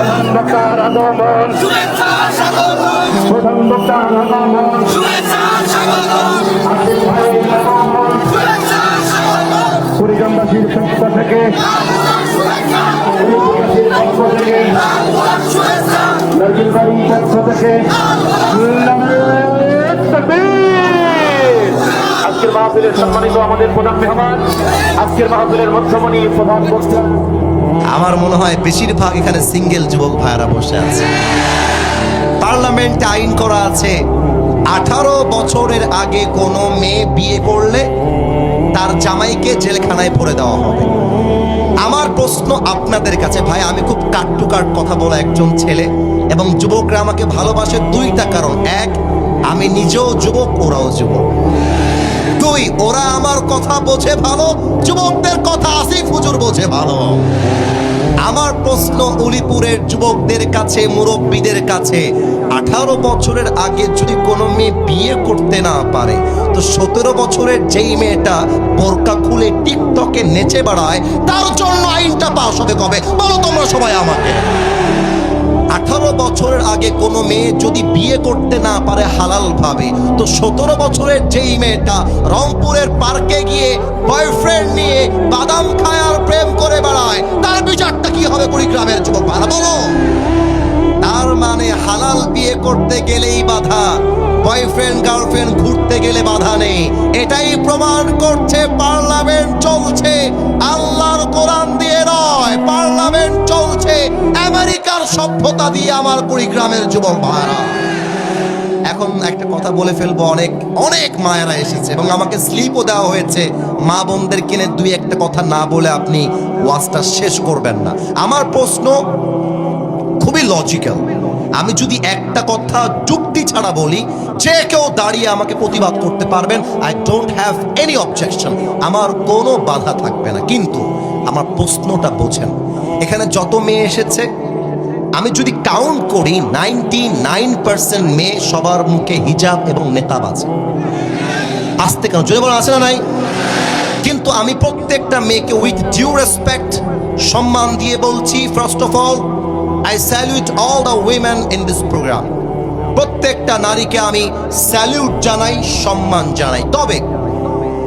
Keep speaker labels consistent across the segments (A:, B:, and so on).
A: Sudan Buktan Agama Sudan Buktan Agama কুড়িগ্রামবাসীর পক্ষ থেকে আজকের মাহফিলের সম্মানিত আমাদের প্রধান মেহমান, আজকের মাহফিলের মধ্যমণি প্রধান বক্তা।
B: আমার মনে হয় বেশিরভাগ এখানে সিঙ্গেল যুবক ভাইয়ারা বসে আছে। পার্লামেন্টে আইন করা আছে। আঠারো বছরের আগে কোনো মেয়ে বিয়ে করলে তার জামাইকে জেলখানায় ভরে দেওয়া হবে। আমার প্রশ্ন আপনাদের কাছে, ভাই, আমি খুব কাট টু কাট কথা বলা একজন ছেলে এবং যুবকরা আমাকে ভালোবাসে দুইটা কারণ। এক, আমি নিজেও যুবক, ওরাও যুবক। দুই, ওরা আমার কথা বোঝে ভালো, যুবকদের কথা আসিফ হুজুর বোঝে ভালো। আমার প্রশ্ন উলিপুরের যুবকদের কাছে, মুরব্বীদের কাছে। আঠারো বছরের আগে যদি কোনো মেয়ে বিয়ে করতে না পারে, তো সতেরো বছরের যেই মেয়েটা বোরকা খুলে টিকটকে নেচে বেড়ায়, তার জন্য আইনটা পাস হবে কবে? বলো তোমরা সবাই আমাকে। আঠারো বছরের আগে কোনো মেয়ে যদি বিয়ে করতে না পারে হালাল ভাবে তো সতেরো বছরের যেই মেয়েটা রংপুরের পার্কে গিয়ে বয়ফ্রেন্ড নিয়ে বাদাম খায় আর প্রেম করে কি হবে কুড়িগ্রামের যুবক ভাড়া, বলো। তার মানে হালাল বিয়ে করতে গেলেই বাধা বয়ফ্রেন্ড গার্লফ্রেন্ড ঘুরতে গেলে বাধা নেই। এটাই প্রমাণ করছে পার্লামেন্ট চলছে, আল্লাহর কোরআন দিয়ে নয় পার্লামেন্ট চলছে, আমেরিকার সভ্যতা দিয়ে আমার কুড়িগ্রামের যুবক ভাইরা এখন একটা কথা বলে ফেলব, অনেক অনেক মায়েরা এসেছে এবং আমাকে স্লিপও দেওয়া হয়েছে। মা বোনদের কিনে দুই একটা কথা না বলে আপনি ওয়াজটা শেষ করবেন না। আমার প্রশ্ন খুবই লজিক্যাল আমি যদি একটা কথা যুক্তি ছাড়া বলি, যে কেউ দাঁড়িয়ে আমাকে প্রতিবাদ করতে পারবেন I don't have any objection আমার কোনো বাধা থাকবে না। কিন্তু আমার প্রশ্নটা বোঝেন। এখানে যত মেয়ে এসেছে আমি যদি কাউন্ট করি নাইনটি নাইন পার্সেন্ট মেয়ে সবার মুখে হিজাব এবং নেতাব আছে। আসতে কেন? যদি বলা, আছে না নাই? কিন্তু আমি প্রত্যেকটা মেয়েকে উইথ ডিউ রেসপেক্ট সম্মান দিয়ে বলছি first of all I salute all the women in this programme প্রত্যেকটা নারীকে আমি স্যালিউট জানাই, সম্মান জানাই। তবে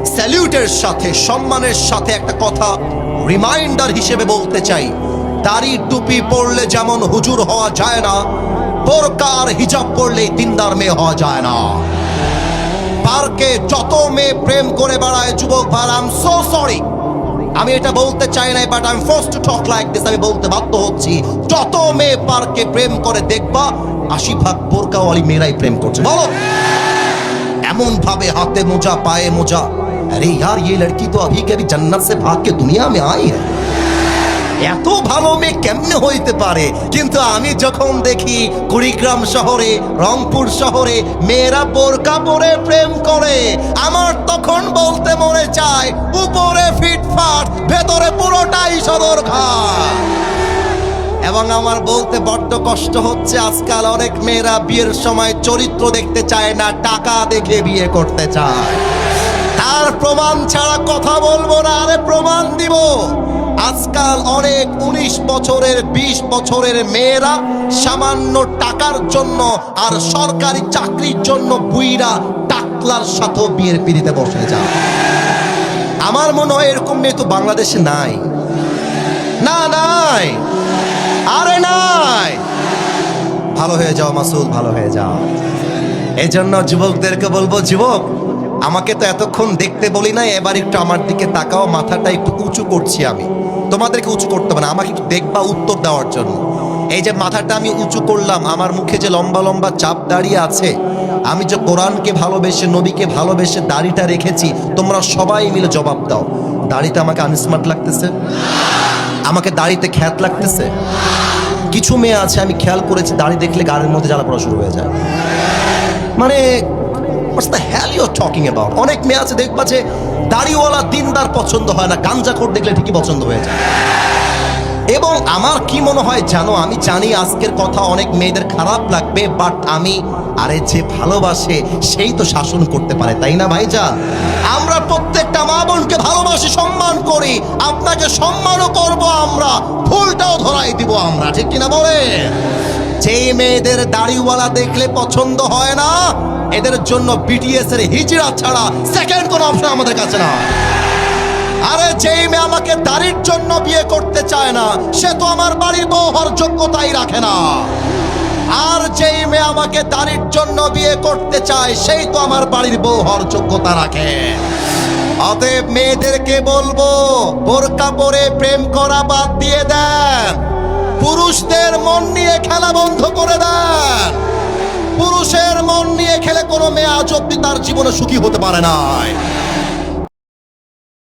B: স্যালিউটের সাথে, সম্মানের সাথে একটা কথা রিমাইন্ডার হিসেবে বলতে চাই। দাড়ি টুপি পরলে যেমন হুজুর হওয়া যায় না বোরকার হিজাব পরলে দিনদার মেয়ে হওয়া যায় না পার্কে যত মেয়ে প্রেম করে বেড়ায় যুবক ভাই আম সো সরি আমি এটা বলতে চাই না but I am force to talk like this আমি বলতে বাধ্য হচ্ছি যত মেয়ে পার্কে প্রেম করে দেখবা আশি ভাগ বোরকাওয়ালি মেয়েরাই প্রেম করছে বলো এমন ভাবে হাতে মোজা পায়ে মোজা আরে यार ये लड़की तो अभी कभी जन्नत से भाग के दुनिया में आई है এত ভালো মেয়ে কেমনে হইতে পারে? কিন্তু আমি যখন দেখি কুড়িগ্রাম শহরে, রংপুর শহরে মেয়েরা বোরকা পরে প্রেম করে, আমার তখন বলতে মনে চায়, উপরে ফিটফাট, ভেতরে পুরোটাই সদর ঘাট। এবং আমার বলতে বড্ড কষ্ট হচ্ছে, আজকাল অনেক মেয়েরা বিয়ের সময় চরিত্র দেখতে চায় না, টাকা দেখে বিয়ে করতে চায়। তার প্রমাণ ছাড়া কথা বলব না, আরে প্রমাণ দিব। আজকাল অনেক উনিশ বছরের ২০ বছরের মেয়েরা সামান্য টাকার জন্য আর সরকারি চাকরির জন্য বুইরা টাকলার সাথেও বিয়ের পিড়িতে বসে যায়। আমার মনে হয় এরকম মেয়ে তো বাংলাদেশে নাই। না, নাই। আরে নাই। ভালো হয়ে যাও মাসুদ, ভালো হয়ে যাও। এজন্য যুবকদেরকে বলব, যুবক আমাকে তো এতক্ষণ দেখতে বলি নাই, এবার একটু আমার দিকে তাকাও, মাথাটা একটু উঁচু করছি আমি। তোমাদেরকে উঁচু করতে হবে না, আমাকে একটু দেখবা উত্তর দেওয়ার জন্য। এই যে মাথাটা আমি উঁচু করলাম, আমার মুখে যে লম্বা লম্বা চাপ দাঁড়িয়ে আছে, আমি যে কোরআনকে ভালোবেসে, নবীকে ভালোবেসে দাড়িটা রেখেছি, তোমরা সবাই মিলে জবাব দাও। দাড়িতে আমাকে আনস্মার্ট লাগতেছে? আমাকে দাড়িতে খ্যাত লাগতেছে? কিছু মেয়ে আছে, আমি খেয়াল করেছি, দাড়ি দেখলে গাড়ির মধ্যে জ্বালা পড়া শুরু হয়ে যায়। মানে what's the hell you talking about অনেক মেয়ে আছে, দেখবা যে দাড়িওয়ালা দিনদার পছন্দ হয় না, গাঞ্জাখোর দেখলে ঠিকই পছন্দ হয়ে যায়। আমার কি মনে হয় জানো, আমি জানি আজকের কথা অনেক মেয়েদের খারাপ লাগবে বাট আমি, আরে যে ভালোবাসে, সেই তো শাসন করতে পারে, তাই না ভাইজান? আমরা প্রত্যেকটা মা বোনকে ভালোবাসি, সম্মান করি, আপনাকে সম্মানও করব আমরা ফুলটাও ধরাই দিব আমরা, ঠিক কিনা বলে যেই মেয়েদের দাড়িওয়ালা দেখলে পছন্দ হয় না, এদের জন্য বিটিএস এর হিজড়া ছাড়া সেকেন্ড কোনো অপশন আমাদের কাছে না। আরে যেই মেয়ে আমাকে দাড়ির জন্য বিয়ে করতে চায় না, সে তো আমার বাড়ির বউ হওয়ার যোগ্যতাই রাখে না। আর যেই মেয়ে আমাকে দাড়ির জন্য বিয়ে করতে চায়, সেই তো আমার বাড়ির বউ হওয়ার যোগ্যতা রাখে। অতএব মেয়েদেরকে বলব, বোরকা পরে প্রেম করা বাদ দিয়ে দেন। খেলা বন্ধ করে দেন। পুরুষের মন নিয়ে খেলে কোনো মেয়ে আজ অব্দি তার জীবনে সুখী হতে পারে না